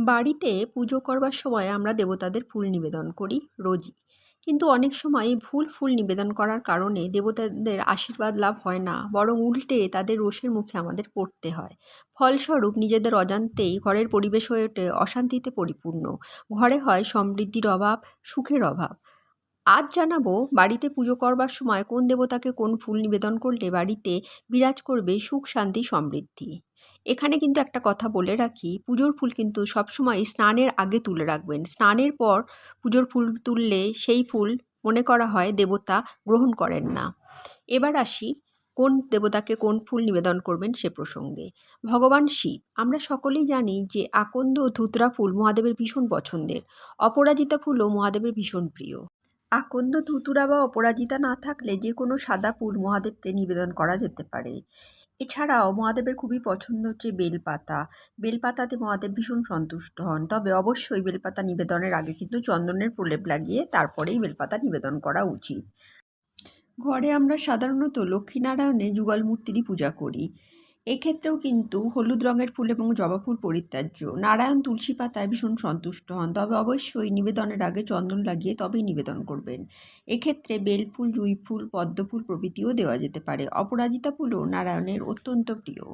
বাড়িতে পুজো করবার সময় আমরা দেবতাদের ফুল নিবেদন করি রোজই। কিন্তু অনেক সময় ভুল ফুল নিবেদন করার কারণে দেবতাদের আশীর্বাদ লাভ হয় না, বরং উল্টে তাদের রোষের মুখে আমাদের পড়তে হয়। ফলস্বরূপ নিজেদের অজান্তেই ঘরের পরিবেশ হয়ে ওঠে অশান্তিতে পরিপূর্ণ। ঘরে হয় সমৃদ্ধির অভাব, সুখের অভাব। আজ জানাব, বাড়িতে পুজো করবার সময় কোন দেবতাকে কোন ফুল নিবেদন করলে বাড়িতে বিরাজ করবে সুখ, শান্তি, সমৃদ্ধি? এখানে কিন্তু একটা কথা বলে রাখি, পুজোর ফুল কিন্তু সবসময় স্নানের আগে তুলে রাখবেন। স্নানের পর পুজোর ফুল তুললে সেই ফুল মনে করা হয় দেবতা গ্রহণ করেন না। এবার আসি, কোন দেবতাকে কোন ফুল নিবেদন করবেন সে প্রসঙ্গে। ভগবান শিব, আমরা সকলেই জানি যে আকন্দ ও ধুতরা ফুল মহাদেবের ভীষণ পছন্দের। অপরাজিতা ফুলও মহাদেবের ভীষণ প্রিয়। আকন্দ ধুতুরা বা অপরাজিতা না থাকলে যে কোনো সাদা ফুল মহাদেবকে নিবেদন করা যেতে পারে। এছাড়াও মহাদেবের খুবই পছন্দ হচ্ছে বেলপাতা। বেলপাতাতে মহাদেব ভীষণ সন্তুষ্ট হন। তবে অবশ্যই বেলপাতা নিবেদনের আগে কিন্তু চন্দনের প্রলেপ লাগিয়ে তারপরেই বেলপাতা নিবেদন করা উচিত। ঘরে আমরা সাধারণত লক্ষ্মীনারায়ণে যুগল মূর্তিরই পূজা করি। এক্ষেত্রেও কিন্তু হলুদ রঙের ফুল এবং জবা ফুল পরিত্যাজ্য। নারায়ণ তুলসী পাতায় ভীষণ সন্তুষ্ট হন, তবে অবশ্যই নিবেদনের আগে চন্দন লাগিয়ে তবেই নিবেদন করবেন। এক্ষেত্রে বেলফুল জুঁই ফুল পদ্ম ফুল প্রভৃতিও দেওয়া যেতে পারে। অপরাজিতা ফুলও নারায়ণের অত্যন্ত প্রিয়।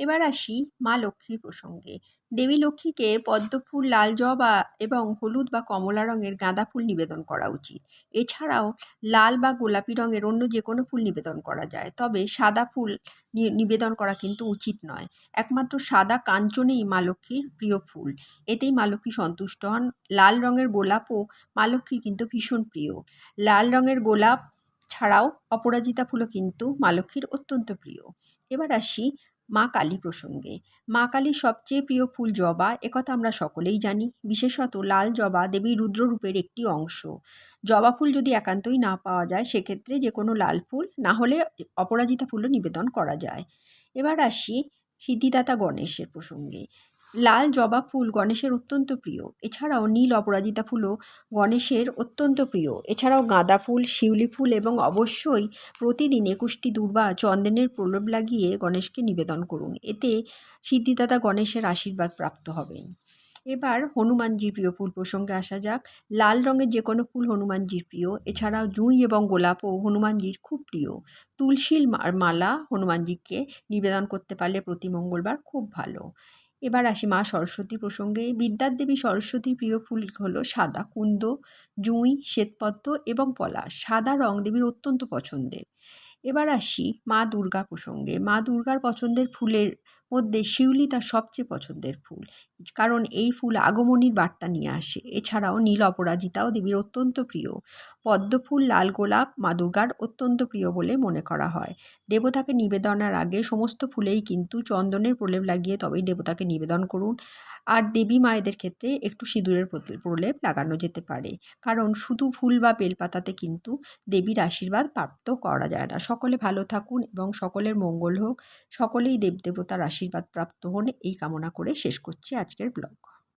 এবার আসি মা লক্ষ্মীর প্রসঙ্গে। দেবী লক্ষ্মীকে পদ্ম ফুল লাল জবা এবং হলুদ বা কমলা রঙের গাঁদা ফুল নিবেদন করা উচিত। এছাড়াও লাল বা গোলাপি রঙের অন্য যে কোনো ফুল নিবেদন করা যায়। তবে সাদা ফুল নিবেদন করা কিন্তু উচিত নয়। একমাত্র সাদা কাঞ্চনেই মা লক্ষ্মীর প্রিয় ফুল। এতেই মা লক্ষ্মী সন্তুষ্ট হন। লাল রঙের গোলাপও মা লক্ষ্মীর কিন্তু ভীষণ প্রিয়। লাল রঙের গোলাপ ছাড়াও অপরাজিতা ফুলও কিন্তু মা লক্ষ্মীর অত্যন্ত প্রিয়। এবার আসি মা কালী প্রসঙ্গে। মা কালীর সবচেয়ে প্রিয় ফুল জবা একথা আমরা সকলেই জানি, বিশেষত লাল জবা দেবী রুদ্ররূপের একটি অংশ। জবা ফুল যদি একান্তই না পাওয়া যায়, সেক্ষেত্রে যে কোনো লাল ফুল না হলে অপরাজিতা ফুলও নিবেদন করা যায়। এবার আসি সিদ্ধিদাতা গণেশের প্রসঙ্গে। লাল জবা ফুল গণেশের অত্যন্ত প্রিয়। এছাড়াও নীল অপরাজিতা ফুলও গণেশের অত্যন্ত প্রিয়। এছাড়াও গাঁদা ফুল, শিউলি ফুল এবং অবশ্যই প্রতিদিন একুশটি দুর্বা চন্দনের প্রলোভ লাগিয়ে গণেশকে নিবেদন করুন। এতে সিদ্ধিদাতা গণেশের আশীর্বাদ প্রাপ্ত হবেন। এবার হনুমানজির প্রিয় ফুল প্রসঙ্গে আসা যাক। লাল রঙের যে কোনো ফুল হনুমানজির প্রিয়। এছাড়াও জুঁই এবং গোলাপও হনুমানজির খুব প্রিয়। তুলসীর মালা হনুমানজিকে নিবেদন করতে পারলে প্রতি মঙ্গলবার খুব ভালো। এবার আসি মা সরস্বতী প্রসঙ্গে। বিদ্যার দেবী সরস্বতীর প্রিয় ফুল হল সাদা কুন্দ, জুঁই, শ্বেতপদ্ম এবং পলাশ। সাদা রং দেবীর অত্যন্ত পছন্দের। এবার আসি মা দুর্গা প্রসঙ্গে। মা দুর্গার পছন্দের ফুলের মধ্যে শিউলি তার সবচেয়ে পছন্দের ফুল। কারণ এই ফুল আগমনীর বার্তা নিয়ে আসে। এছাড়াও নীল অপরাজিতাও দেবীর অত্যন্ত প্রিয়। পদ্ম ফুল, লাল গোলাপ মা দুর্গার অত্যন্ত প্রিয় বলে মনে করা হয়। দেবতাকে নিবেদনের আগে সমস্ত ফুলেই কিন্তু চন্দনের প্রলেপ লাগিয়ে তবেই দেবতাকে নিবেদন করুন। আর দেবী মায়েদের ক্ষেত্রে একটু সিঁদুরের প্রলেপ লাগানো যেতে পারে। কারণ শুধু ফুল বা বেলপাতাতে কিন্তু দেবীর আশীর্বাদ প্রাপ্ত করা যায় না। সকলে ভালো থাকুন এবং সকলের মঙ্গল হোক। সকলেই দেবদেবতার আশীর্বাদ প্রাপ্ত হন। এই কামনা করে শেষ করছি আজকের ব্লগ।